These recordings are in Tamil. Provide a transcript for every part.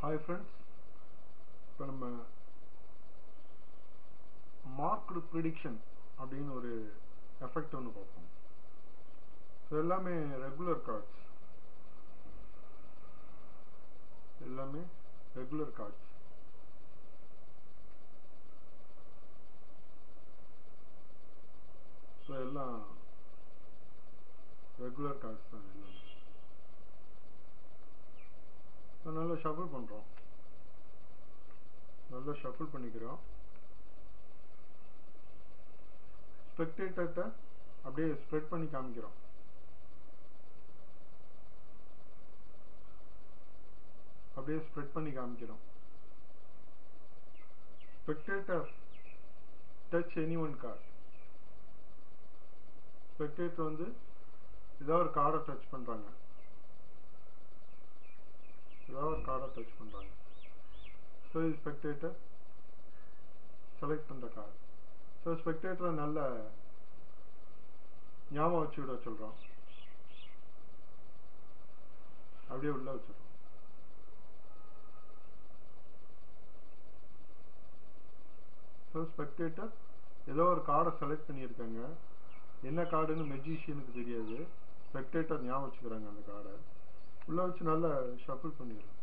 ஹாய் ஃப்ரெண்ட்ஸ் இப்போ நம்ம மார்க்டு ப்ரிடிக்ஷன் அப்படின்னு ஒரு எஃபெக்ட் ஒன்று பார்ப்போம். ஸோ எல்லாமே ரெகுலர் கார்ட்ஸ் எல்லாமே ரெகுலர் கார்ட்ஸ் ஸோ எல்லாம் ரெகுலர் கார்ட்ஸ் தான் எல்லாமே. ஸோ நல்லா ஷஃபிள் பண்ணுறோம் நல்லா ஷஃபிள் பண்ணிக்கிறோம். ஸ்பெக்டேட்டர்கிட்ட அப்படியே ஸ்ப்ரெட் பண்ணி காமிக்கிறோம். அப்படியே ஸ்ப்ரெட் பண்ணி காமிக்கிறோம். Spectator touch any one card spectator வந்து ஏதாவது ஒரு கார்டை டச் பண்ணுறாங்க சர்ச் பண்ணுறாங்க ஸோ இது ஸ்பெக்டேட்டர் செலக்ட் பண்ணுற கார்டு ஸோ ஸ்பெக்டேட்டரை நல்ல ஞாபகம் வச்சு விட சொல்கிறோம் அப்படியே உள்ள வச்சிடறோம் ஸோ ஸ்பெக்டேட்டர் ஏதோ ஒரு கார்டை செலக்ட் பண்ணியிருக்காங்க. என்ன கார்டுன்னு மெஜிஷியனுக்கு தெரியாது. ஸ்பெக்டேட்டர் ஞாபகம் வச்சுக்கிறாங்க அந்த கார்டை உள்ள வச்சு நல்லா ஷஃபிள் பண்ணிடுறோம்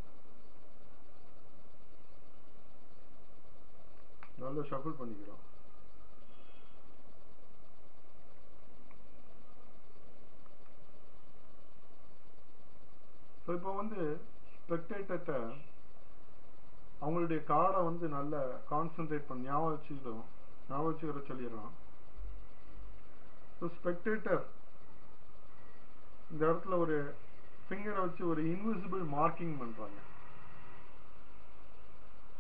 நல்லா ஷஃபிள் பண்ணிக்கிறோம். ஸோ இப்போ வந்து ஸ்பெக்டேட்டர்கிட்ட அவங்களுடைய கார்டை வந்து நல்ல கான்சென்ட்ரேட் பண்ணி ஞாபகம் வச்சுக்கிட்டோம். ஞாபகம் வச்சுக்கிற சொல்லிடுறோம். ஸோ ஸ்பெக்டேட்டர் இந்த இடத்துல ஒரு ஃபிங்கரை வச்சு ஒரு இன்விசிபிள் மார்க்கிங் பண்ணுறாங்க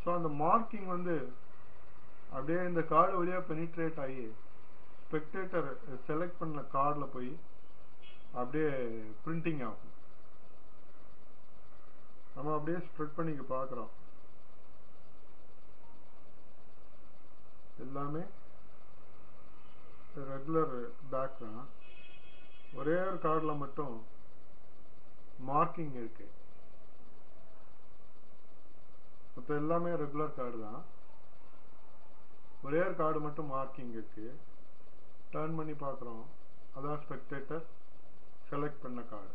ஸோ அந்த மார்க்கிங் வந்து அப்படியே இந்த கார்டு வழியாக பெனிட்ரேட் ஆகி ஸ்பெக்டேட்டர் செலக்ட் பண்ண கார்டில் போய் அப்படியே பிரிண்டிங் ஆகும். நம்ம அப்படியே ஸ்ப்ரெட் பண்ணிக்க பார்க்குறோம் எல்லாமே ரெகுலர் பேக் தான் ஒரே ஒரு கார்டில் மட்டும் மார்க்கிங் இருக்கு. மற்ற எல்லாமே ரெகுலர் கார்டு தான் ஒரே கார்டு மட்டும் மார்க்கிங் இருக்கு. டர்ன் பண்ணி பார்க்குறோம். அதான் ஸ்பெக்டேட்டர் செலக்ட் பண்ண கார்டு